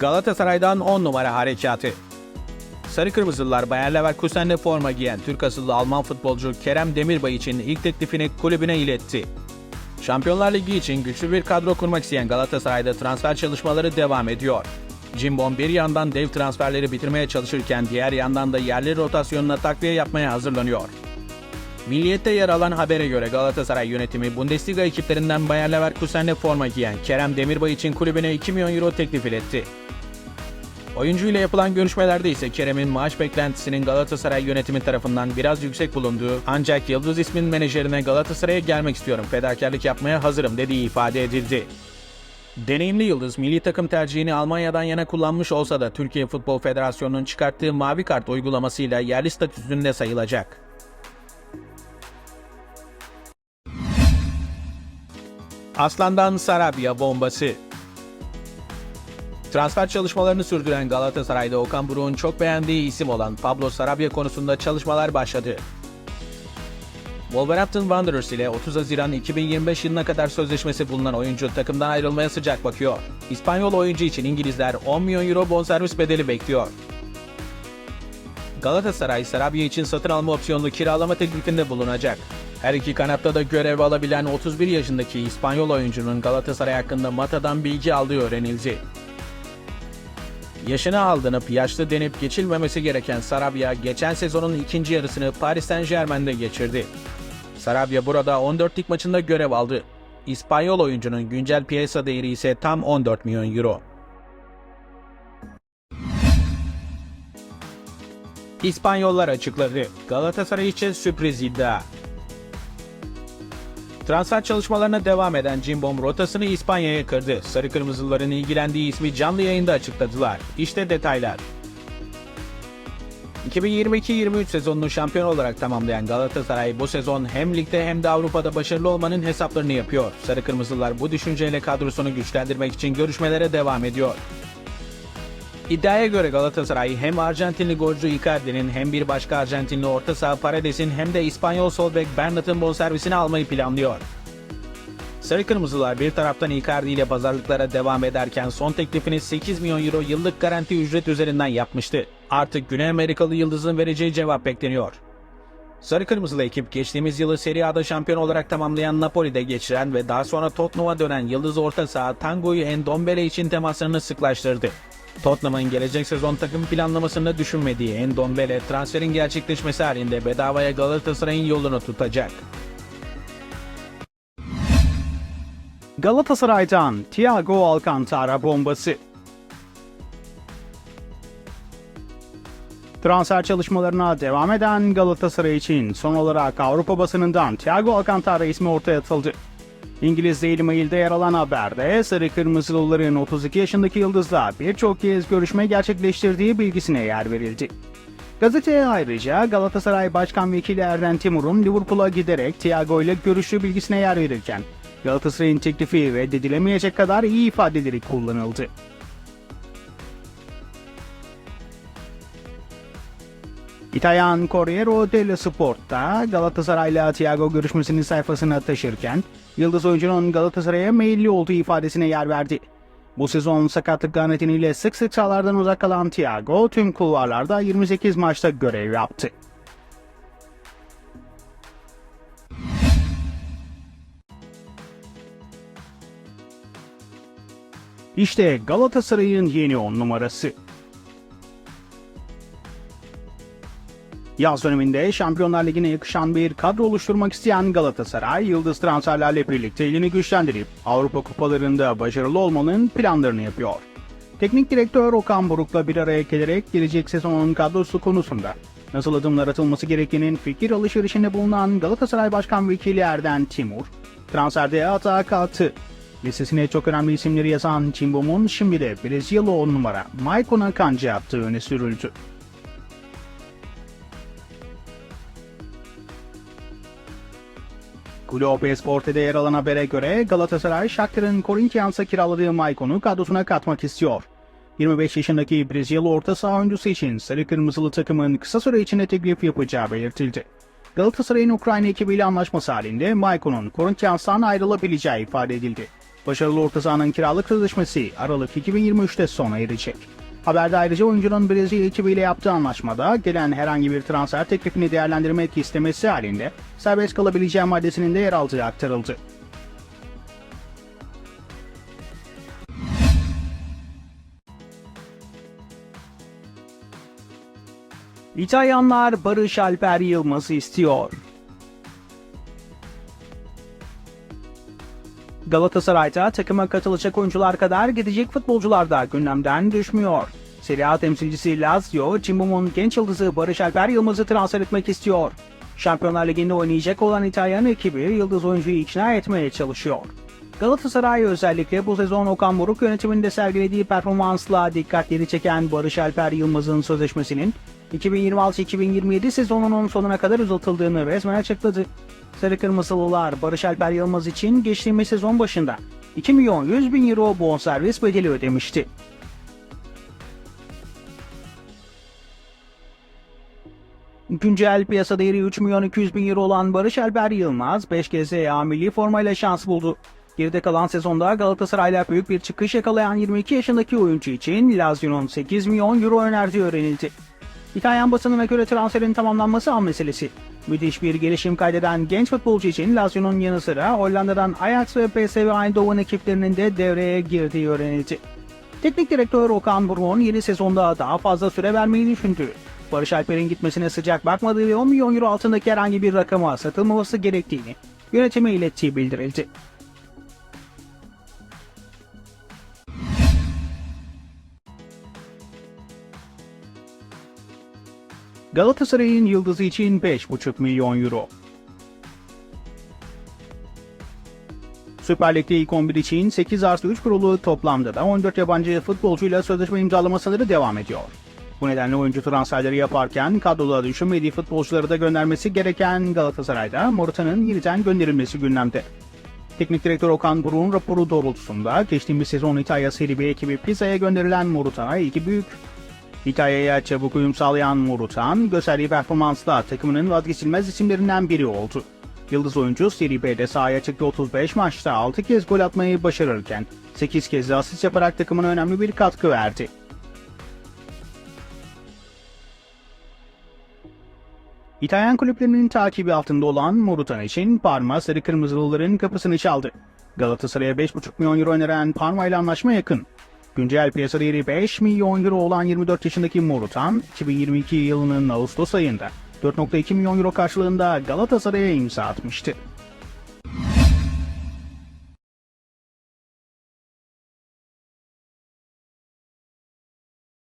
Galatasaray'dan 10 numara harekatı. Sarı Kırmızılılar Bayer Leverkusen'de forma giyen Türk asıllı Alman futbolcu Kerem Demirbay için ilk teklifini kulübüne iletti. Şampiyonlar Ligi için güçlü bir kadro kurmak isteyen Galatasaray'da transfer çalışmaları devam ediyor. Cimbom bir yandan dev transferleri bitirmeye çalışırken diğer yandan da yerli rotasyonuna takviye yapmaya hazırlanıyor. Milliyet'te yer alan habere göre Galatasaray yönetimi Bundesliga ekiplerinden Bayer Leverkusen'le forma giyen Kerem Demirbay için kulübüne 2 milyon euro teklif iletti. Oyuncu ile yapılan görüşmelerde ise Kerem'in maaş beklentisinin Galatasaray yönetimi tarafından biraz yüksek bulunduğu ancak Yıldız ismin menajerine Galatasaray'a gelmek istiyorum, fedakarlık yapmaya hazırım dediği ifade edildi. Deneyimli Yıldız milli takım tercihini Almanya'dan yana kullanmış olsa da Türkiye Futbol Federasyonu'nun çıkarttığı mavi kart uygulamasıyla yerli statüsünde sayılacak. Aslan'dan Sarabia bombası. Transfer çalışmalarını sürdüren Galatasaray'da Okan Buruk'un çok beğendiği isim olan Pablo Sarabia konusunda çalışmalar başladı. Wolverhampton Wanderers ile 30 Haziran 2025 yılına kadar sözleşmesi bulunan oyuncu takımdan ayrılmaya sıcak bakıyor. İspanyol oyuncu için İngilizler 10 milyon euro bonservis bedeli bekliyor. Galatasaray Sarabia için satın alma opsiyonlu kiralama teklifinde bulunacak. Her iki kanatta da görev alabilen 31 yaşındaki İspanyol oyuncunun Galatasaray hakkında Mata'dan bilgi aldığı öğrenildi. Yaşına aldanıp yaşlı denip geçilmemesi gereken Sarabia geçen sezonun ikinci yarısını Paris Saint Germain'de geçirdi. Sarabia burada 14 lig maçında görev aldı. İspanyol oyuncunun güncel piyasa değeri ise tam 14 milyon euro. İspanyollar açıkladı. Galatasaray için sürpriz iddia. Transfer çalışmalarına devam eden Cimbom rotasını İspanya'ya kırdı. Sarı Kırmızıların ilgilendiği ismi canlı yayında açıkladılar. İşte detaylar. 2022-23 sezonunu şampiyon olarak tamamlayan Galatasaray bu sezon hem ligde hem de Avrupa'da başarılı olmanın hesaplarını yapıyor. Sarı Kırmızılar bu düşünceyle kadrosunu güçlendirmek için görüşmelere devam ediyor. İddiaya göre Galatasaray hem Arjantinli golcü Icardi'nin hem bir başka Arjantinli orta saha Paredes'in hem de İspanyol sol bek Bernat'ın bonservisini almayı planlıyor. Sarı Kırmızılar bir taraftan Icardi ile pazarlıklara devam ederken son teklifini 8 milyon euro yıllık garanti ücret üzerinden yapmıştı. Artık Güney Amerikalı Yıldız'ın vereceği cevap bekleniyor. Sarı Kırmızılı ekip geçtiğimiz yılı Serie A'da şampiyon olarak tamamlayan Napoli'de geçiren ve daha sonra Tottenham'a dönen Yıldız orta saha Tanguy Endombele için temaslarını sıklaştırdı. Tottenham'ın gelecek sezon takım planlamasında düşünmediği Endombele transferin gerçekleşmesi halinde bedavaya Galatasaray'ın yolunu tutacak. Galatasaray'dan Thiago Alcantara bombası. Transfer çalışmalarına devam eden Galatasaray için son olarak Avrupa basınından Thiago Alcantara ismi ortaya atıldı. İngiliz Daily Mail'de yer alan haberde Sarı Kırmızılıların 32 yaşındaki yıldızla birçok kez görüşme gerçekleştirdiği bilgisine yer verildi. Gazeteye ayrıca Galatasaray Başkan Vekili Erden Timur'un Liverpool'a giderek Thiago ile görüştüğü bilgisine yer verirken Galatasaray'ın teklifi reddedilemeyecek kadar iyi ifadeleri kullanıldı. İtalyan Corriere dello Sport'ta Galatasaray'la Thiago görüşmesini sayfasına taşırken Yıldız oyuncunun Galatasaray'a meyilli olduğu ifadesine yer verdi. Bu sezon sakatlıklar nedeniyle sık sık sahalardan uzak kalan Thiago tüm kulvarlarda 28 maçta görev yaptı. İşte Galatasaray'ın yeni 10 numarası. Yaz döneminde Şampiyonlar Ligi'ne yakışan bir kadro oluşturmak isteyen Galatasaray, yıldız transferlerle birlikte elini güçlendirip Avrupa kupalarında başarılı olmanın planlarını yapıyor. Teknik direktör Okan Buruk'la bir araya gelerek gelecek sezonun kadrosu konusunda nasıl adımlar atılması gerektiğinin fikir alışverişinde bulunan Galatasaray Başkan Vekili Erden Timur, transferde hata kalktı. Listesine çok önemli isimleri yazan Cimbom'un şimdi de Brezilyalı 10 numara Maicon Akanji yaptığı öne sürüldü. Globo Esporte'de yer alan habere göre Galatasaray Shakhtar'ın Corinthians'a kiraladığı Maicon'u kadrosuna katmak istiyor. 25 yaşındaki Brezilyalı orta saha oyuncusu için sarı kırmızılı takımın kısa süre içinde teklif yapacağı belirtildi. Galatasaray'ın Ukrayna ekibiyle anlaşması halinde Maicon'un Corinthians'tan ayrılabileceği ifade edildi. Başarılı orta sahanın kiralık sözleşmesi Aralık 2023'te sona erecek. Haberde ayrıca oyuncunun Brezilya ekibiyle yaptığı anlaşmada gelen herhangi bir transfer teklifini değerlendirmek istemesi halinde serbest kalabileceği maddesinin de yer aldığı aktarıldı. İtalyanlar Barış Alper Yılmaz'ı istiyor. Galatasaray'da takıma katılacak oyuncular kadar gidecek futbolcular da gündemden düşmüyor. Serie A temsilcisi Lazio, Cimbom'un genç yıldızı Barış Alper Yılmaz'ı transfer etmek istiyor. Şampiyonlar Ligi'nde oynayacak olan İtalyan ekibi yıldız oyuncuyu ikna etmeye çalışıyor. Galatasaray özellikle bu sezon Okan Buruk yönetiminde sergilediği performansla dikkatleri çeken Barış Alper Yılmaz'ın sözleşmesinin 2026-2027 sezonunun sonuna kadar uzatıldığını resmen açıkladı. Sarı Kırmızılılar Barış Alper Yılmaz için geçtiğimiz sezon başında 2 milyon 100 bin euro bonservis bedeli ödemişti. Güncel piyasa değeri 3 milyon 200 bin euro olan Barış Alper Yılmaz 5 kez A milli formayla şans buldu. Geride kalan sezonda Galatasaray'la büyük bir çıkış yakalayan 22 yaşındaki oyuncu için Lazio'nun 8 milyon euro önerdiği öğrenildi. İtalyan basınına göre transferin tamamlanması an meselesi. Müthiş bir gelişim kaydeden genç futbolcu için Lazio'nun yanı sıra Hollanda'dan Ajax ve PSV Eindhoven ekiplerinin de devreye girdiği öğrenildi. Teknik direktör Okan Buruk'un yeni sezonda daha fazla süre vermeyi düşündü. Barış Alper'in gitmesine sıcak bakmadığı ve 10 milyon euro altındaki herhangi bir rakama satılmaması gerektiğini yönetime ilettiği bildirildi. Galatasaray'ın yıldızı için 5,5 milyon euro. Süper Lig'de ilk 11 için 8 artı 3 kurulu toplamda da 14 yabancı futbolcuyla sözleşme imzalamaları devam ediyor. Bu nedenle oyuncu transferleri yaparken kadroda düşünmediği futbolcuları da göndermesi gereken Galatasaray'da Morata'nın yeniden gönderilmesi gündemde. Teknik direktör Okan Buruk'un raporu doğrultusunda geçtiğimiz sezon İtalya Serie B ekibi Pisa'ya gönderilen Morutan'a iki büyük İtalya'ya çabuk uyum sağlayan Morutan, gösterdiği performansla takımının vazgeçilmez isimlerinden biri oldu. Yıldız oyuncu Serie B'de sahaya çıktı 35 maçta 6 kez gol atmayı başarırken 8 kez de asist yaparak takımına önemli bir katkı verdi. İtalyan kulüplerinin takibi altında olan Morutan için Parma Sarı Kırmızılıların kapısını çaldı. Galatasaray'a 5,5 milyon euro öneren Parma ile anlaşma yakın. Güncel piyasa değeri 5 milyon euro olan 24 yaşındaki Morutan, 2022 yılının Ağustos ayında 4.2 milyon euro karşılığında Galatasaray'a imza atmıştı.